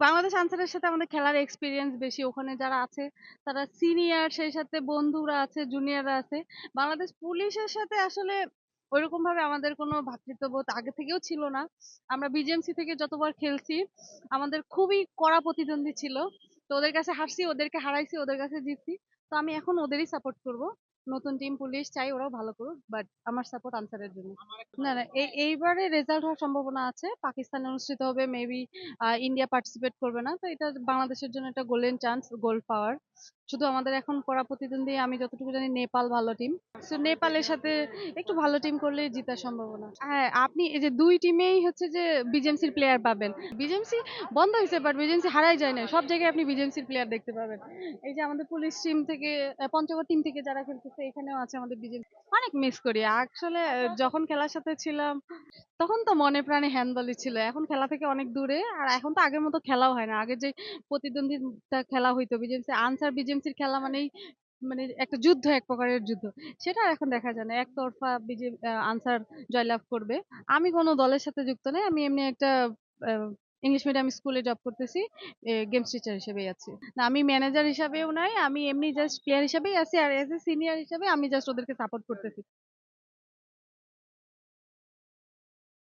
বাংলাদেশ আনসারের সাথে আমাদের খেলার এক্সপিরিয়েন্স বেশি। ওখানে যারা আছে, তারা সিনিয়র সেই সাথে বন্ধুরা আছে জুনিয়ররা আছে। বাংলাদেশ পুলিশের সাথে আসলে ওইরকম ভাবে আমাদের কোনো ভ্রাতৃত্ববোধ আগে থেকেও ছিল না। আমরা বিজেএমসি থেকে যতবার খেলছি, আমাদের খুবই কড়া প্রতিদ্বন্দ্বী ছিল। তো ওদের কাছে হারছি, ওদেরকে হারাইছি, ওদের কাছে জিতছি। তো আমি এখন ওদেরই সাপোর্ট করব। নতুন টিম পুলিশ চাই ওরাও ভালো করুক বাট আমার সাপোর্ট আনসারের জন্য। না না এই এইবারে রেজাল্ট হওয়ার সম্ভাবনা আছে। পাকিস্তানে অনুষ্ঠিত হবে মেবি ইন্ডিয়া পার্টিসিপেট করবে না। তো এটা বাংলাদেশের জন্য একটা গোল্ডেন চান্স গোল্ড পাওয়ার শুধু আমাদের এখন কড়া প্রতিদ্বন্দ্বী আমি যতটুকু জানি নেপাল ভালো টিম তো নেপালের সাথে একটু ভালো টিম করলে জিতার সম্ভাবনা। হ্যাঁ আপনি এই যে দুই টিমেই হচ্ছে যে বিজেএমসির প্লেয়ার পাবেন। বিজেএমসি বন্ধ হয়েছে বাট বিজেএমসি হারাই যায় না সব জায়গায় আপনি বিজেএমসির প্লেয়ার দেখতে পাবেন। এই যে আমাদের পুলিশ টিম থেকে পঞ্চগড় টিম থেকে যারা খেলতেছে এখানেও আছে আমাদের বিজেএমসি অনেক মিস করি। আসলে যখন খেলার সাথে ছিলাম, তখন তো মনে প্রাণে হ্যান্ডবলই ছিল। এখন খেলা থেকে অনেক দূরে, আর এখন তো আগের মতো খেলাও হয় না। আগে যে প্রতিদ্বন্দ্বিতা খেলা হইতো বিজেএমসি আনসার বিজেএমসির খেলা মানেই মানে একটা যুদ্ধ, এক প্রকারের যুদ্ধ। সেটা এখন দেখা যায় না। একতরফা বিজে আনসার জয়লাভ করবে। আমি কোনো দলের সাথে যুক্ত নেই। আমি এমনি একটা ইংলিশ মিডিয়াম স্কুলে জব করতেছি গেমস টিচার হিসেবেই আছি। না, আমি ম্যানেজার হিসাবেও নাই, আমি এমনি জাস্ট প্লেয়ার হিসেবেই আছি, আর এজ এ সিনিয়র হিসাবে আমি জাস্ট ওদেরকে সাপোর্ট করতেছি।